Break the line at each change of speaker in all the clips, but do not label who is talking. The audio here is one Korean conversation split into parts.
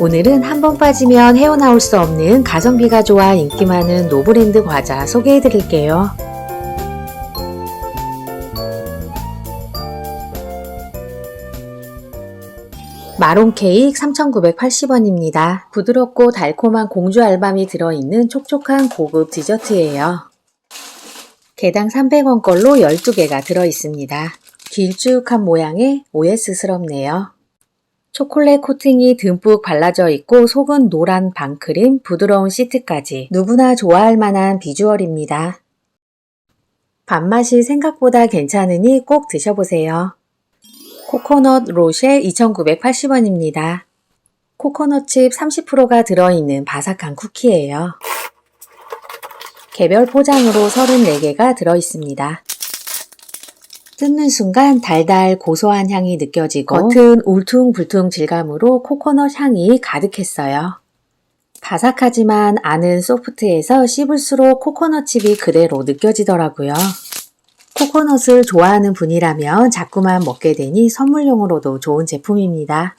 오늘은 한 번 빠지면 헤어나올 수 없는 가성비가 좋아 인기 많은 노브랜드 과자 소개해 드릴게요. 마론 케이크 3,980원입니다. 부드럽고 달콤한 공주 알밤이 들어있는 촉촉한 고급 디저트예요. 개당 300원 걸로 12개가 들어있습니다. 길쭉한 모양의 OS스럽네요. 초콜릿 코팅이 듬뿍 발라져 있고 속은 노란 방크림, 부드러운 시트까지 누구나 좋아할 만한 비주얼입니다. 밥맛이 생각보다 괜찮으니 꼭 드셔보세요. 코코넛 로쉐 2,980원입니다. 코코넛 칩 30%가 들어있는 바삭한 쿠키예요. 개별 포장으로 34개가 들어있습니다. 뜯는 순간 달달 고소한 향이 느껴지고 겉은 울퉁불퉁 질감으로 코코넛 향이 가득했어요. 바삭하지만 안은 소프트해서 씹을수록 코코넛 칩이 그대로 느껴지더라고요. 코코넛을 좋아하는 분이라면 자꾸만 먹게 되니 선물용으로도 좋은 제품입니다.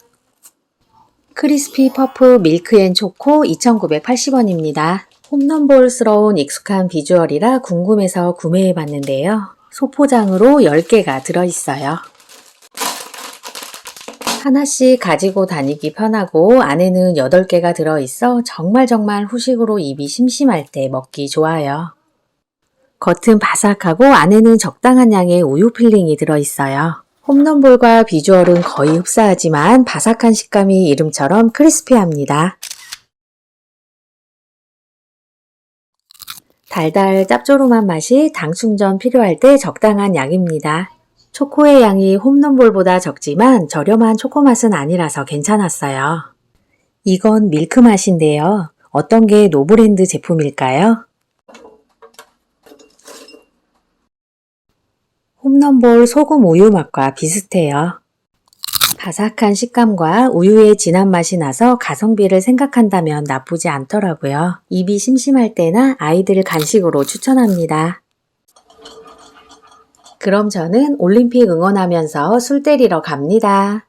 크리스피 퍼프 밀크 앤 초코 2,980원입니다. 홈런볼스러운 익숙한 비주얼이라 궁금해서 구매해 봤는데요. 소포장으로 10개가 들어있어요. 하나씩 가지고 다니기 편하고 안에는 8개가 들어있어 정말 정말 후식으로 입이 심심할 때 먹기 좋아요. 겉은 바삭하고 안에는 적당한 양의 우유 필링이 들어있어요. 홈런볼과 비주얼은 거의 흡사하지만 바삭한 식감이 이름처럼 크리스피합니다. 달달 짭조름한 맛이 당 충전 필요할 때 적당한 양입니다. 초코의 양이 홈런볼보다 적지만 저렴한 초코 맛은 아니라서 괜찮았어요. 이건 밀크 맛인데요. 어떤 게 노브랜드 제품일까요? 홈런볼 소금 우유 맛과 비슷해요. 바삭한 식감과 우유의 진한 맛이 나서 가성비를 생각한다면 나쁘지 않더라고요. 입이 심심할 때나 아이들 간식으로 추천합니다. 그럼 저는 올림픽 응원하면서 술 때리러 갑니다.